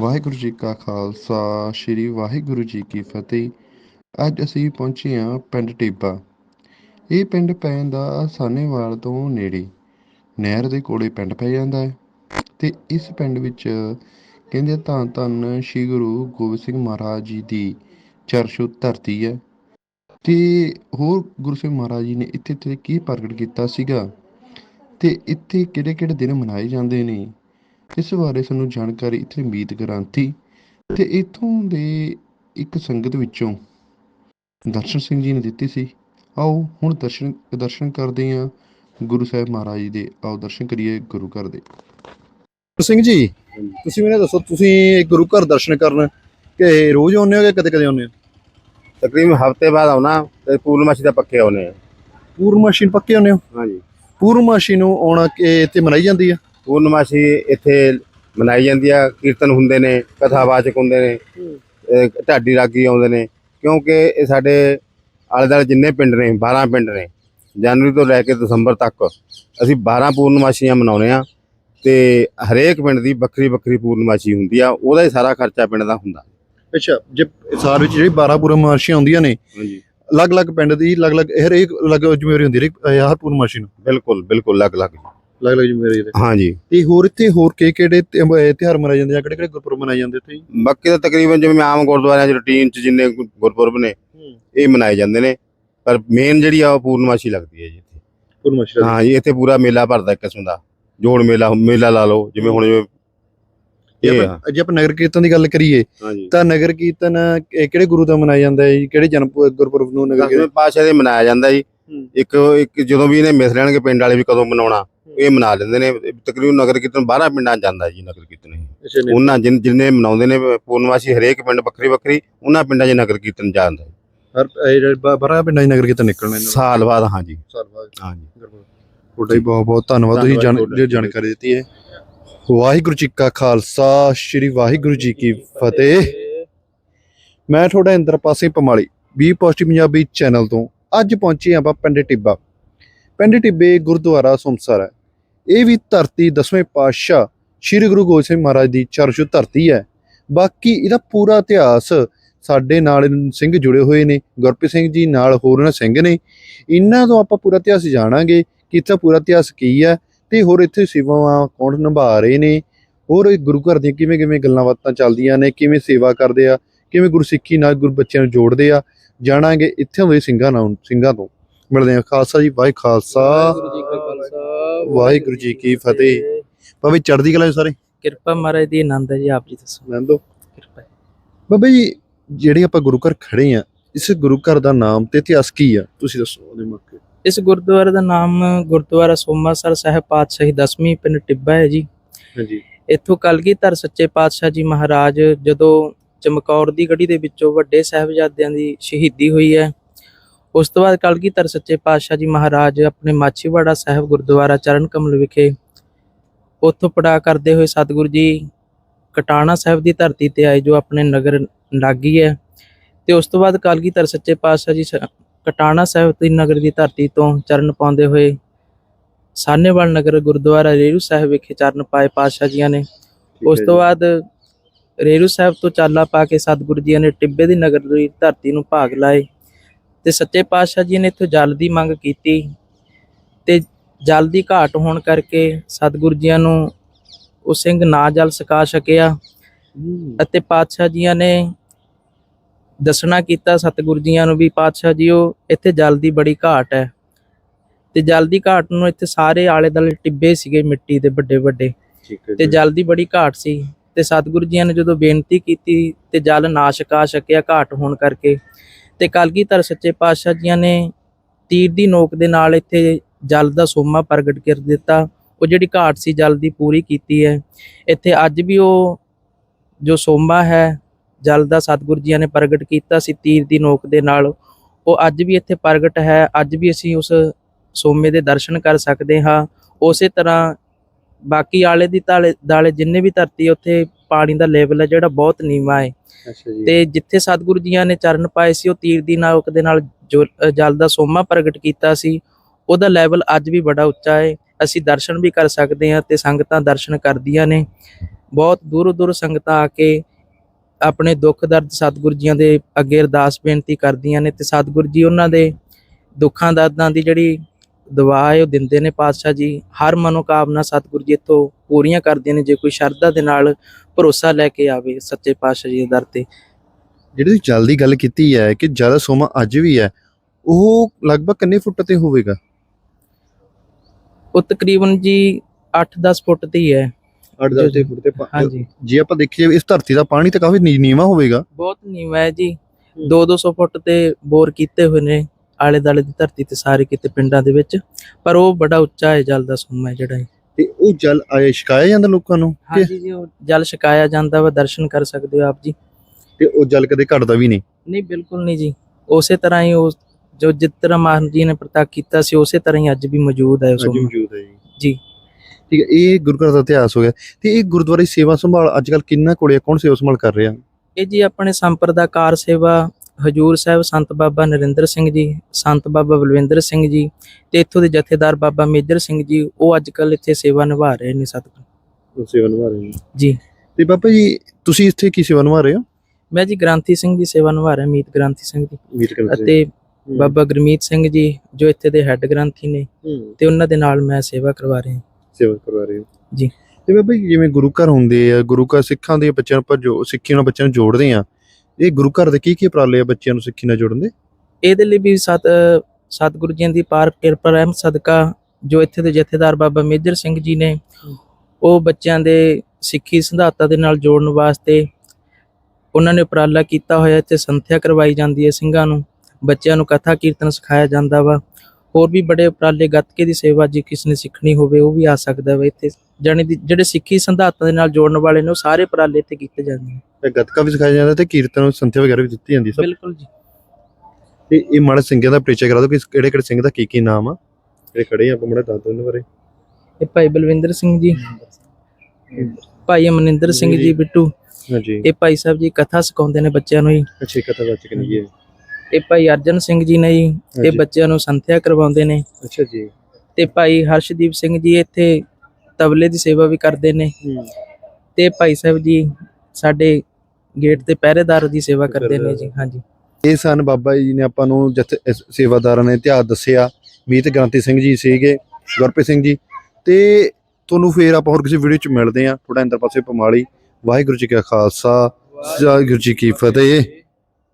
ਵਾਹਿਗੁਰੂ ਜੀ ਕਾ ਖਾਲਸਾ, ਸ੍ਰੀ ਵਾਹਿਗੁਰੂ ਜੀ ਕੀ ਫਤਿਹ। ਅੱਜ ਅਸੀਂ ਪਹੁੰਚੇ ਹਾਂ ਪਿੰਡ ਟਿੱਬਾ। ਇਹ ਪਿੰਡ ਪੈ ਜਾਂਦਾ ਸਾਨੇਵਾਲ ਤੋਂ ਨੇੜੇ। ਨਹਿਰ ਦੇ ਕੋਲੇ ਪਿੰਡ ਪੈ ਜਾਂਦਾ ਹੈ ਤੇ ਇਸ ਪਿੰਡ ਵਿੱਚ ਕਹਿੰਦੇ ਧੰਨ ਧੰਨ ਸ੍ਰੀ ਗੁਰੂ ਗੋਬਿੰਦ ਸਿੰਘ ਮਹਾਰਾਜ ਜੀ ਦੀ ਚਰਸ਼ੋ ਧਰਤੀ ਹੈ। ਤੇ ਹੋਰ ਗੁਰੂ ਸਿੰਘ ਮਹਾਰਾਜ ਜੀ ਨੇ ਇੱਥੇ ਤੇ ਕੀ ਪ੍ਰਗਟ ਕੀਤਾ ਸੀਗਾ? ਤੇ ਇੱਥੇ ਕਿਹੜੇ ਕਿਹੜੇ ਦਿਨ ਮਨਾਏ ਜਾਂਦੇ ਨੇ? ਇਸ ਬਾਰੇ ਸਾਨੂੰ ਜਾਣਕਾਰੀ ਇੱਥੇ ਮੀਤ ਗ੍ਰੰਥੀ ਤੇ ਇਥੋਂ ਦੇ ਇੱਕ ਸੰਗਤ ਵਿੱਚੋਂ ਦਰਸ਼ਨ ਸਿੰਘ ਜੀ ਨੇ ਦਿੱਤੀ ਸੀ। ਆਓ ਹੁਣ ਦਰਸ਼ਨ ਦਰਸ਼ਨ ਕਰਦੇ ਹਾਂ। ਗੁਰੂ ਸਾਹਿਬ ਮਹਾਰਾਜ ਜੀ ਦੇ ਆਓ ਦਰਸ਼ਨ ਕਰੀਏ ਗੁਰੂ ਘਰ ਦੇ। ਸਿੰਘ ਜੀ ਤੁਸੀਂ ਮੈਨੂੰ ਦੱਸੋ ਤੁਸੀਂ ਗੁਰੂ ਘਰ ਦਰਸ਼ਨ ਕਰਨ ਕਿ ਰੋਜ਼ ਆਉਂਦੇ ਹੋ ਕਿ ਕਦੇ ਕਦੇ ਆਉਂਦੇ ਹੋ? ਤਕਰੀਬਨ ਹਫ਼ਤੇ ਬਾਅਦ ਆਉਣਾ ਤੇ ਪੂਰਨਮਾਸ਼ੀ ਦਾ ਪੱਕੇ ਆਉਨੇ ਆ। ਪੂਰਨਮਾਸ਼ੀ ਨੂੰ ਪੱਕੇ ਆਉਂਦੇ ਹੋ? ਹਾਂਜੀ। ਪੂਰਨਮਾਸ਼ੀ ਨੂੰ ਆਉਣਾ ਕਿ ਇੱਥੇ ਮਨਾਈ ਜਾਂਦੀ ਆ? ਪੂਰਨਮਾਸ਼ੀ ਇੱਥੇ ਮਨਾਈ ਜਾਂਦੀ ਆ ਕੀਰਤਨ ਹੁੰਦੇ ਨੇ ਕਥਾਵਾਚਕ ਹੁੰਦੇ ਨੇ ਢਾਡੀ ਰਾਗੀ ਆਉਂਦੇ ਨੇ ਕਿਉਂਕਿ ਇਹ ਸਾਡੇ ਆਲੇ ਦੁਆਲੇ ਜਿੰਨੇ ਪਿੰਡ ਨੇ 12 ਪਿੰਡ ਨੇ ਜਨਵਰੀ ਤੋਂ ਲੈ ਕੇ ਦਸੰਬਰ ਤੱਕ ਅਸੀਂ 12 ਪੂਰਨਮਾਸ਼ੀਆਂ ਮਨਾਉਨੇ ਆ ਤੇ ਹਰੇਕ ਪਿੰਡ ਦੀ ਵੱਖਰੀ ਵੱਖਰੀ ਪੂਰਨਮਾਸ਼ੀ ਹੁੰਦੀ ਆ ਉਹਦਾ ਹੀ ਸਾਰਾ ਖਰਚਾ ਪਿੰਡ ਦਾ ਹੁੰਦਾ। ਅੱਛਾ ਜੇ ਸਾਲ ਵਿੱਚ ਜਿਹੜੀ 12 ਪੂਰਨਮਾਸ਼ੀਆਂ ਆਉਂਦੀਆਂ ਨੇ ਹਾਂਜੀ। ਅਲੱਗ-ਅਲੱਗ ਪਿੰਡ ਦੀ ਅਲੱਗ-ਅਲੱਗ ਹਰੇਕ ਅਲੱਗ ਜ਼ਿੰਮੇਵਾਰੀ ਹੁੰਦੀ ਹੈ ਹਰ ਪੂਰਨਮਾਸ਼ੀ ਨੂੰ? ਬਿਲਕੁਲ ਬਿਲਕੁਲ ਅਲੱਗ ਅਲੱਗ ਜ਼ਿੰਮੇਵਾਰੀ ਹੈ ਹਾਂਜੀ। ਤੇ ਹੋਰ ਇੱਥੇ ਹੋਰ ਕਿ ਕਿਹੜੇ ਤੇ- ਅਹ ਤਿਉਹਾਰ ਮਨਾਏ ਜਾਂਦੇ ਆ ਕਿਹੜੇ ਕਿਹੜੇ ਗੁਰਪੁਰਬ ਮਨਾਏ ਜਾਂਦੇ ਇੱਥੇ ਬਾਕੀ ਤਾਂ ਤਕਰੀਬਨ ਜਿਵੇਂ ਆਮ ਗੁਰਦੁਆਰਿਆਂ 'ਚ ਰੁਟੀਨ 'ਚ ਜਿੰਨੇ ਗੁਰਪੁਰਬ ਨੇ ਇਹ ਮਨਾਏ ਜਾਂਦੇ ਨੇ। ਪਰ ਮੇਨ ਜਿਹੜੀ ਆ ਉਹ ਪੂਰਨਮਾਸ਼ੀ ਲੱਗਦੀ ਹੈ ਜੀ ਇੱਥੇ। ਪੂਰਨਮਾਸ਼ੀ ਦਾ ਹਾਂ। ਜੀ ਇੱਥੇ ਪੂਰਾ ਮੇਲਾ ਭਰਦਾ ਇੱਕ ਕਿਸਮ ਦਾ। ਜੋੜ ਮੇਲਾ ਮੇਲਾ ਲਾ ਲਓ ਜਿਵੇਂ ਹੁਣ ਜਿਵੇਂ ਜੇ ਆਪਾਂ ਨਗਰ ਕੀਰਤਨ ਦੀ ਗੱਲ ਕਰੀਏ ਤਾਂ ਨਗਰ ਕੀਰਤਨ ਕਿਹੜੇ ਗੁਰੂ ਦਾ ਮਨਾਇਆ ਜਾਂਦਾ ਹੈ ਜੀ? ਕਿਹੜੇ ਜਨਮ ਗੁਰਪੁਰਬ ਨੂੰ ਨਗਰ ਕੀਰਤਨ ਪਾਤਸ਼ਾਹ ਦੇ ਮਨਾਇਆ ਜਾਂਦਾ ਜੀ। ਇੱਕ ਇੱਕ ਜਦੋਂ ਵੀ ਇਹਨੇ ਮਿਸ ਲੈਣਗੇ ਪਿੰਡ ਵਾਲੇ ਵੀ ਕਦੋਂ ਮਨਾਉਣਾ? ਇਹ ਮਨਾ ਲੈਂਦੇ ਨੇ ਤਕਰੀਬਨ ਨਗਰ ਕੀਰਤਨ 12 ਪਿੰਡਾਂ 'ਚ ਜਾਂਦਾ ਜੀ ਨਗਰ ਕੀਰਤਨ ਉਹਨਾਂ ਜਿਨ ਜਿੰਨੇ ਮਨਾਉਂਦੇ ਨੇ ਪੂਰਨਮਾਸ਼ੀ ਹਰੇਕ ਪਿੰਡ ਵੱਖਰੀ ਵੱਖਰੀ ਉਹਨਾਂ ਪਿੰਡਾਂ 'ਚ ਨਗਰ ਕੀਰਤਨ ਜਾਂਦਾ ਜੀ। ਹਰ ਬਾਰਾਂ ਪਿੰਡਾਂ ਦੀ ਨਗਰ ਕੀਰਤਨ ਨਿਕਲਣਾ ਇਹਨਾਂ ਸਾਲ ਬਾਅਦ ਹਾਂਜੀ ਸਾਲ ਬਾਅਦ। ਹਾਂਜੀ ਤੁਹਾਡਾ ਹੀ ਬਹੁਤ ਬਹੁਤ ਧੰਨਵਾਦ ਤੁਸੀਂ ਜੋ ਜਾਣਕਾਰੀ ਦਿੱਤੀ ਹੈ। ਵਾਹਿਗੁਰੂ ਜੀ ਕਾ ਖਾਲਸਾ ਸ੍ਰੀ ਵਾਹਿਗੁਰੂ ਜੀ ਕੀ ਫਤਿਹ। ਮੈਂ ਤੁਹਾਡਾ ਇੰਦਰ ਪਾਸੇ ਪਮਾਲੀ ਬੀ ਪੋਜ਼ਿਟਿਵ ਪੰਜਾਬੀ ਚੈਨਲ ਤੋਂ ਅੱਜ ਪਹੁੰਚੇ ਆਪਾਂ ਪਿੰਡ ਟਿੱਬਾ। ਪਿੰਡ ਟਿੱਬੇ ਗੁਰਦੁਆਰਾ ਸੁਮਸਰ ਹੈ। ਇਹ ਵੀ ਧਰਤੀ ਦਸਵੇਂ ਪਾਤਸ਼ਾਹ ਸ੍ਰੀ ਗੁਰੂ ਗੋਬਿੰਦ ਸਿੰਘ ਮਹਾਰਾਜ ਦੀ ਚਰਚੂ ਧਰਤੀ ਹੈ। ਬਾਕੀ ਇਹਦਾ ਪੂਰਾ ਇਤਿਹਾਸ ਸਾਡੇ ਨਾਲ ਸਿੰਘ ਜੁੜੇ ਹੋਏ ਨੇ, ਗੁਰਪ੍ਰੀਤ ਸਿੰਘ ਜੀ ਨਾਲ ਹੋਰ ਨਾ ਸਿੰਘ ਨੇ। ਇਹਨਾਂ ਤੋਂ ਆਪਾਂ ਪੂਰਾ ਇਤਿਹਾਸ ਜਾਣਾਂਗੇ ਕਿ ਇੱਥੇ ਪੂਰਾ ਇਤਿਹਾਸ ਕੀ ਹੈ ਤੇ ਹੋਰ ਇੱਥੇ ਸੇਵਾਵਾਂ ਕੌਣ ਨਿਭਾ ਰਹੇ ਨੇ। ਹੋਰ ਗੁਰੂ ਘਰ ਦੀਆਂ ਕਿਵੇਂ ਕਿਵੇਂ ਗੱਲਾਂ ਬਾਤਾਂ ਚੱਲਦੀਆਂ ਨੇ, ਕਿਵੇਂ ਸੇਵਾ ਕਰਦੇ ਆ, ਕਿਵੇਂ ਗੁਰਸਿੱਖੀ ਨਾਲ ਗੁਰੂ ਬੱਚਿਆਂ ਨੂੰ ਜੋੜਦੇ ਆ, ਜਾਣਾਂਗੇ ਇੱਥੇ ਹੋਏ ਸਿੰਘਾਂ ਨਾਲ, ਸਿੰਘਾਂ ਤੋਂ। ਮਿਲਦੇ ਆ ਖਾਲਸਾ ਜੀ ਵਾਹਿ ਖਾਲਸਾ। ਵਾਹਿਗੁਰੂ ਜੀ ਕਾ ਫਤਿਹ। ਬਾਬੇ ਚੜ੍ਹਦੀ ਕਲਾ ਜੀ ਸਾਰੇ। ਕਿਰਪਾ ਮਹਾਰਾਜ ਦੀ ਆਨੰਦ ਹੈ ਜੀ ਆਪ ਜੀ ਦੱਸੋ। ਨੰਦੋ ਕਿਰਪਾ। ਬਾਬਾ ਜੀ ਜਿਹੜੇ ਆਪਾਂ ਗੁਰੂ ਘਰ ਖੜੇ ਆ ਇਸ ਗੁਰੂ ਘਰ ਦਾ ਨਾਮ ਤੇ ਇਤਿਹਾਸ ਕੀ ਆ? ਤੁਸੀਂ ਦੱਸੋ ਉਹਦੇ ਮੌਕੇ। ਇਸ ਗੁਰਦੁਆਰੇ ਦਾ ਨਾਮ ਗੁਰਦੁਆਰਾ ਸੋਮਾਸਰ ਸਾਹਿਬ ਪਾਤਸ਼ਾਹੀ ਦਸਵੀਂ ਪਿੰਡ ਟਿੱਬਾ ਹੈ ਜੀ। ਹਾਂਜੀ। ਇੱਥੋਂ ਕਲਗੀਧਰ ਸੱਚੇ ਪਾਤਸ਼ਾਹ ਜੀ ਮਹਾਰਾਜ ਜਦੋਂ ਚਮਕੌਰ ਦੀ ਗੜੀ ਦੇ ਵਿੱਚੋਂ ਵੱਡੇ ਸਾਹਿਬਜ਼ਾਦਿਆਂ ਦੀ ਸ਼ਹੀਦੀ ਹੋਈ ਹੈ ਉਸ ਤੋਂ ਬਾਅਦ ਕਲਗੀਧਰ ਸੱਚੇ ਪਾਤਸ਼ਾਹ ਜੀ ਮਹਾਰਾਜ ਆਪਣੇ ਮਾਛੀਵਾੜਾ ਸਾਹਿਬ ਗੁਰਦੁਆਰਾ ਚਰਨ ਕਮਲ ਵਿਖੇ ਉੱਥੋਂ ਪੜਾ ਕਰਦੇ ਹੋਏ ਸਤਿਗੁਰੂ ਜੀ ਕਟਾਣਾ ਸਾਹਿਬ ਦੀ ਧਰਤੀ ਤੇ ਆਏ ਜੋ ਆਪਣੇ ਨਗਰ ਲਾਗੀ ਹੈ। ਤੇ ਉਸ ਤੋਂ ਬਾਅਦ ਕਲਗੀਧਰ ਸੱਚੇ ਪਾਤਸ਼ਾਹ ਜੀ ਕਟਾਣਾ ਸਾਹਿਬ ਦੀ ਨਗਰ ਦੀ ਧਰਤੀ ਤੋਂ ਚਰਨ ਪਾਉਂਦੇ ਹੋਏ ਸਾਹਨੇਵਾਲ ਨਗਰ ਗੁਰਦੁਆਰਾ ਰੇਰੂ ਸਾਹਿਬ ਵਿਖੇ ਚਰਨ ਪਾਏ ਪਾਤਸ਼ਾਹ ਜੀਆਂ ਨੇ। ਉਸ ਤੋਂ ਬਾਅਦ ਰੇਰੂ ਸਾਹਿਬ ਤੋਂ ਚਾਲਾ ਪਾ ਕੇ ਸਤਿਗੁਰੂ ਜੀ ਨੇ ਟਿੱਬੇ ਦੀ ਨਗਰ ਦੀ ਧਰਤੀ ਨੂੰ ਭਾਗ ਲਾਏ। ਤੇ ਸੱਚੇ ਪਾਤਸ਼ਾਹ ਜੀ ਨੇ ਇੱਥੋਂ ਜਲ ਦੀ ਮੰਗ ਕੀਤੀ ਤੇ ਜਲ ਦੀ ਘਾਟ ਹੋਣ ਕਰਕੇ ਸਤਿਗੁਰੂ ਜੀਆਂ ਨੂੰ ਉਹ ਸਿੰਘ ਨਾ ਜਲ ਸਕਾ ਸਕਿਆ ਅਤੇ ਪਾਤਸ਼ਾਹ ਜੀਆਂ ਨੇ ਦੱਸਣਾ ਕੀਤਾ ਸਤਿਗੁਰੂ ਜੀਆਂ ਨੂੰ ਵੀ ਪਾਤਸ਼ਾਹ ਜੀਓ ਇੱਥੇ ਜਲ ਦੀ ਬੜੀ ਘਾਟ ਹੈ। ਤੇ ਜਲ ਦੀ ਘਾਟ ਨੂੰ ਇੱਥੇ ਸਾਰੇ ਆਲੇ ਦੁਆਲੇ ਟਿੱਬੇ ਸੀਗੇ ਮਿੱਟੀ ਦੇ ਵੱਡੇ ਵੱਡੇ। ਤੇ ਜਲ ਦੀ ਬੜੀ ਘਾਟ ਸੀ ਤੇ ਸਤਿਗੁਰੂ ਜੀਆਂ ਨੇ ਜਦੋਂ ਬੇਨਤੀ ਕੀਤੀ ਤੇ ਜਲ ਨਾ ਛਕਾ ਸਕਿਆ ਘਾਟ ਹੋਣ ਕਰਕੇ ਤੇ ਕਲਗੀਧਰ ਸੱਚੇ ਪਾਤਸ਼ਾਹ ਜੀਆਂ ਨੇ ਤੀਰ ਦੀ ਨੋਕ ਦੇ ਨਾਲ ਇੱਥੇ ਜਲ ਦਾ ਸੋਮਾ ਪ੍ਰਗਟ ਕਰ ਦਿੱਤਾ। ਉਹ ਜਿਹੜੀ ਘਾਟ ਸੀ ਜਲ ਦੀ ਪੂਰੀ ਕੀਤੀ ਹੈ। ਇੱਥੇ ਅੱਜ ਵੀ ਉਹ ਜੋ ਸੋਮਾ ਹੈ, ਜਲ ਦਾ ਸਤਿਗੁਰੂ ਜੀਆਂ ਨੇ ਪ੍ਰਗਟ ਕੀਤਾ ਸੀ ਤੀਰ ਦੀ ਨੋਕ ਦੇ ਨਾਲ। ਉਹ ਅੱਜ ਵੀ ਇੱਥੇ ਪ੍ਰਗਟ ਹੈ। ਅੱਜ ਵੀ ਅਸੀਂ ਉਸ ਸੋਮੇ ਦੇ ਦਰਸ਼ਨ ਕਰ ਸਕਦੇ ਹਾਂ। ਉਸੇ ਤਰ੍ਹਾਂ ਬਾਕੀ ਆਲੇ ਦੀ ਤਾਲੇ ਦਾਲੇ ਜਿੰਨੇ ਵੀ ਧਰਤੀ ਉੱਥੇ ਪਾਣੀ ਦਾ ਲੈਵਲ ਹੈ ਜਿਹੜਾ ਬਹੁਤ ਨੀਵਾਂ ਹੈ। ਅੱਛਾ ਜੀ। ਤੇ ਜਿੱਥੇ ਸਤਿਗੁਰੂ ਜੀਆਂ ਨੇ ਚਰਨ ਪਾਏ ਸੀ ਉਹ ਤੀਰ ਦੀ ਨਾਵਕ ਦੇ ਨਾਲ ਜੋ ਜਲ ਦਾ ਸੋਮਾ ਪ੍ਰਗਟ ਕੀਤਾ ਸੀ ਉਹਦਾ ਲੈਵਲ ਅੱਜ ਵੀ ਬੜਾ ਉੱਚਾ ਹੈ। ਅਸੀਂ ਦਰਸ਼ਨ ਵੀ ਕਰ ਸਕਦੇ ਹਾਂ ਤੇ ਸੰਗਤਾਂ ਦਰਸ਼ਨ ਕਰਦੀਆਂ ਨੇ। ਬਹੁਤ ਦੂਰੋਂ ਦੂਰ ਸੰਗਤਾਂ ਆ ਕੇ ਆਪਣੇ ਦੁੱਖ ਦਰਦ ਸਤਿਗੁਰੂ ਜੀਆਂ ਦੇ ਅੱਗੇ ਅਰਦਾਸ ਬੇਨਤੀ ਕਰਦੀਆਂ ਨੇ ਤੇ ਸਤਿਗੁਰੂ ਜੀ ਉਹਨਾਂ ਦੇ ਦੁੱਖਾਂ ਦਰਦਾਂ ਦੀ ਜਿਹੜੀ ਦਵਾ ਹੈ ਉਹ ਦਿੰਦੇ ਨੇ ਪਾਤਸ਼ਾਹ ਜੀ। ਹਰ ਮਨੋਕਾਮਨਾ ਸਤਿਗੁਰੂ ਜੀ ਇੱਥੋਂ ਪੂਰੀਆਂ ਕਰਦੇ ਨੇ ਜੇ ਕੋਈ ਸ਼ਰਧਾ ਦੇ ਨਾਲ ਭਰੋਸਾ ਲੈ ਕੇ ਆਵੇ ਸੱਚੇ ਪਾਤਸ਼ਾਹ ਜੀ ਦੇ ਦਰ ਤੇ। ਜਿਹੜੀ ਤੁਸੀਂ ਜਲ ਦੀ ਗੱਲ ਕੀਤੀ ਹੈ ਕਿ ਜਲ ਸੋਮਾ ਅੱਜ ਵੀ ਹੈ ਉਹ ਲਗਭਗ ਕਿੰਨੇ ਫੁੱਟ ਤੇ ਹੋਵੇਗਾ? ਉਹ ਤਕਰੀਬਨ ਜੀ 8-10 ਫੁੱਟ ਤੇ ਹੀ ਹੈ। 8-10 ਜੀ। ਫੁੱਟ ਤੇ ਹਾਂਜੀ। ਜੇ ਆਪਾਂ ਦੇਖੀਏ ਇਸ ਧਰਤੀ ਦਾ ਪਾਣੀ ਤਾਂ ਕਾਫੀ ਨੀਵਾਂ ਹੋਵੇਗਾ। ਬਹੁਤ ਨੀਵਾਂ ਹੈ ਜੀ। 2-200 ਫੁੱਟ ਤੇ ਬੋਰ ਕੀਤੇ ਹੋਏ ਨੇ। ਆਲੇ ਦਾਲੇ ਦੀ ਧਰਤੀ ਤੇ ਸਾਰੇ ਕਿਤੇ ਪਿੰਡਾਂ ਦੇ ਵਿੱਚ ਪਰ ਉਹ ਬੜਾ ਉੱਚਾ ਹੈ ਜਲ ਦਾ ਸੋਮਾ ਹੈ ਜਿਹੜਾ ਇਹ। ਤੇ ਉਹ ਜਲ ਆਏ ਛਕਾਇਆ ਜਾਂਦਾ ਲੋਕਾਂ ਨੂੰ ਕਿ ਹਾਂਜੀ ਜੀ ਉਹ ਜਲ ਛਕਾਇਆ ਜਾਂਦਾ ਵਾ ਦਰਸ਼ਨ ਕਰ ਸਕਦੇ ਹੋ ਆਪ ਜੀ। ਤੇ ਉਹ ਜਲ ਕਦੇ ਘਟਦਾ ਵੀ ਨਹੀਂ? ਨਹੀਂ ਬਿਲਕੁਲ ਨਹੀਂ ਜੀ। ਉਸੇ ਤਰ੍ਹਾਂ ਹੀ ਉਹ ਜੋ ਜਿਸ ਤਰ੍ਹਾਂ ਮਹਾਰਾਜ ਜੀ ਨੇ ਪ੍ਰਤਾਪ ਕੀਤਾ ਸੀ ਉਸੇ ਤਰ੍ਹਾਂ ਹੀ ਅੱਜ ਵੀ ਮੌਜੂਦ ਹੈ ਉਹ ਅੱਜ ਸੋਮਾ। ਮੌਜੂਦ ਹੈ ਜੀ। ਠੀਕ ਹੈ ਇਹ ਗੁਰੂ ਘਰ ਦਾ ਇਤਿਹਾਸ ਹੋ ਗਿਆ। ਤੇ ਇਹ ਗੁਰਦੁਆਰੇ ਦੀ ਸੇਵਾ ਸੰਭਾਲ ਅੱਜ ਕੱਲ ਕਿੰਨਾ ਕੋਲੇ ਕੌਣ ਸੇਵਾ ਸੰਭਾਲ ਕਰ ਰਿਹਾ? ਇਹ ਜੀ ਆਪਣੇ ਸੰਪਰਦਾ ਕਾਰ ਸੇਵਾ ਹਜੂਰ ਸਾਹਿਬ ਸੰਤ ਬਾਬਾ ਨਰਿੰਦਰ ਸਿੰਘ ਜੀ ਸੰਤ ਬਾਬਾ ਬਲਵਿੰਦਰ ਸਿੰਘ ਜੀ ਤੇ ਇੱਥੋਂ ਦੇ ਜਥੇਦਾਰ ਬਾਬਾ ਮੇਜਰ ਸਿੰਘ ਜੀ ਉਹ ਅੱਜ ਕੱਲ ਇੱਥੇ ਸੇਵਾ ਨਿਭਾ ਰਹੇ ਨੇ ਸਤਿਗੁਰੂ। ਸੇਵਾ ਨਿਭਾ ਰਹੇ ਜੀ। ਤੇ ਬਾਬਾ ਜੀ ਤੁਸੀਂ ਇੱਥੇ ਕੀ ਸੇਵਾ ਨਿਭਾ ਰਹੇ ਹੋ? ਮੈਂ ਜੀ ਗ੍ਰਾਂਥੀ ਸਿੰਘ ਦੀ ਸੇਵਾ ਨਿਭਾ ਰਿਹਾ ਮੀਤ ਗ੍ਰਾਂਥੀ ਸਿੰਘ ਦੀ। ਅਤੇ ਬਾਬਾ ਗੁਰਮੀਤ ਸਿੰਘ ਜੀ ਜੋ ਇੱਥੇ ਦੇ ਹੈੱਡ ਗ੍ਰਾਂਥੀ ਨੇ ਤੇ ਉਹਨਾਂ ਦੇ ਨਾਲ ਮੈਂ ਸੇਵਾ ਕਰਵਾ ਰਿਹਾ। ਸੇਵਾ ਕਰਵਾ ਰਹੇ ਜੀ। ਤੇ ਬਾਬਾ ਜੀ ਜਿਵੇਂ ਗੁਰੂ ਘਰ ਹੁੰਦੇ ਆ ਗੁਰੂ ਘਰ ਸਿੱਖਾਂ ਦੇ ਬੱਚਿਆਂ ਨੂੰ ਆਪਾਂ ਜੋ ਸਿੱਖੀ ਨਾਲ ਬੱਚਿਆਂ ਨੂੰ ਜੋੜਦੇ ਆ ਇਹ ਗੁਰੂ ਘਰ ਦੇ ਕੀ ਕੀ ਉਪਰਾਲੇ ਆ ਬੱਚਿਆਂ ਨੂੰ ਸਿੱਖੀ ਨਾਲ ਜੋੜਨ ਦੇ? ਇਹਦੇ ਲਈ ਵੀ ਸਤ, ਸਤਿਗੁਰੂ ਜੀ ਦੀ ਪਾਰ ਕਿਰਪਾ, ਰਹਿਮ, ਸਦਕਾ, ਜੋ ਇੱਥੇ ਦੇ ਜਥੇਦਾਰ ਬਾਬਾ ਮੇਜਰ ਸਿੰਘ ਜੀ ਨੇ, ਉਹ ਬੱਚਿਆਂ ਦੇ ਸਿੱਖੀ ਸਿਧਾਂਤਾਂ ਦੇ ਨਾਲ ਜੋੜਨ ਵਾਸਤੇ ਉਹਨਾਂ ਨੇ ਉਪਰਾਲਾ ਕੀਤਾ ਹੋਇਆ, ਇੱਥੇ ਸੰਥਿਆ ਕਰਵਾਈ ਜਾਂਦੀ ਹੈ ਸਿੰਘਾਂ ਨੂੰ, ਬੱਚਿਆਂ ਨੂੰ ਕਥਾ, ਕੀਰਤਨ ਸਿਖਾਇਆ ਜਾਂਦਾ ਵਾ। ਹੋਰ ਵੀ ਬੜੇ ਉਪਰਾਲੇ ਗੱਤਕੇ ਦੀ ਸੇਵਾ ਜੇ ਕਿਸ ਨੇ ਸਿੱਖਣੀ ਹੋਵੇ, ਉਹ ਵੀ ਆ ਸਕਦਾ ਵਾ ਇੱਥੇ। ਦੀ ਜਿਹੜੇ ਸਿੱਖੀ ਸਿਧਾਂਤਾਂ ਦੇ ਨਾਲ ਜੋੜਨ ਵਾਲੇ ਨੇ ਉਹ ਸਾਰੇ ਉਪਰਾਲੇ ਇੱਥੇ ਕੀਤੇ ਜਾਂਦੇ ਨੇ। ਤੇ ਗੱਤਕਾ ਵੀ ਸਿਖਾਇਆ ਜਾਂਦਾ ਤੇ ਕੀਰਤਨ ਸੰਥਿਆ ਵਗੈਰਾ ਵੀ ਦਿੱਤੀ ਜਾਂਦੀ ਸਭ ਬਿਲਕੁਲ ਜੀ। ਤੇ ਇਹ ਮਾੜਾ ਸਿੰਘਾਂ ਦਾ ਪਰਿਚੈ ਕਰਾ ਦਿਓ ਕਿ ਕਿਹੜੇ ਕਿਹੜੇ ਸਿੰਘ ਦਾ ਕੀ ਕੀ ਨਾਮ ਆ? ਜਿਹੜੇ ਖੜੇ ਆ ਆਪਾਂ ਮਾੜਾ ਦੱਸ ਦਿਓ ਇਹਨਾਂ ਬਾਰੇ। ਇਹ ਭਾਈ ਬਲਵਿੰਦਰ ਸਿੰਘ ਜੀ ਭਾਈ ਅਮਨਿੰਦਰ ਸਿੰਘ ਜੀ ਬਿੱਟੂ ਹਾਂਜੀ। ਇਹ ਭਾਈ ਸਾਹਿਬ ਜੀ ਕਥਾ ਸਿਖਾਉਂਦੇ ਨੇ ਬੱਚਿਆਂ ਨੂੰ ਜੀ। ਅੱਛੀ ਕਥਾ ਦੱਸ ਕਿੰਨੀ ਹੈ ਤੇ ਭਾਈ ਅਰਜਨ ਸਿੰਘ ਜੀ ਨੇ ਜੀ ਇਹ। ਬੱਚਿਆਂ ਨੂੰ ਸੰਥਿਆ ਕਰਵਾਉਂਦੇ ਨੇ। ਅੱਛਾ ਜੀ। ਤੇ ਭਾਈ ਹਰਸ਼ਦੀਪ ਸਿੰਘ ਜੀ ਇੱਥੇ ਤਬਲੇ ਦੀ ਸੇਵਾ ਵੀ ਕਰਦੇ ਨੇ। ਤੇ ਭਾਈ ਸਾਹਿਬ ਜੀ ਸਾਡੇ ਗੇਟ ਤੇ ਪਹਿਰੇਦਾਰ ਦੀ ਸੇਵਾ ਕਰਦੇ ਨੇ ਜੀ ਹਾਂਜੀ। ਇਹ ਸਨ ਬਾਬਾ ਜੀ ਨੇ ਆਪਾਂ ਨੂੰ ਜਥੇ ਸੇਵਾਦਾਰਾਂ ਨੇ ਇਤਿਹਾਸ ਦੱਸਿਆ। ਮੀਤ ਗ੍ਰਾਂਤੀ ਸਿੰਘ ਜੀ ਸੀਗੇ ਗੁਰਪ੍ਰੀਤ ਸਿੰਘ ਜੀ। ਤੇ ਤੁਹਾਨੂੰ ਫੇਰ ਆਪਾਂ ਹੋਰ ਕਿਸੇ ਵੀਡੀਓ ਚ ਮਿਲਦੇ ਆ ਥੋੜਾ ਅੰਦਰ ਪਾਸੇ ਪਮਾਲੀ। ਵਾਹਿਗੁਰੂ ਜੀ ਕਾ ਖਾਲਸਾ ਵਾਹਿਗੁਰੂ ਜੀ ਕੀ ਫਤਿਹ।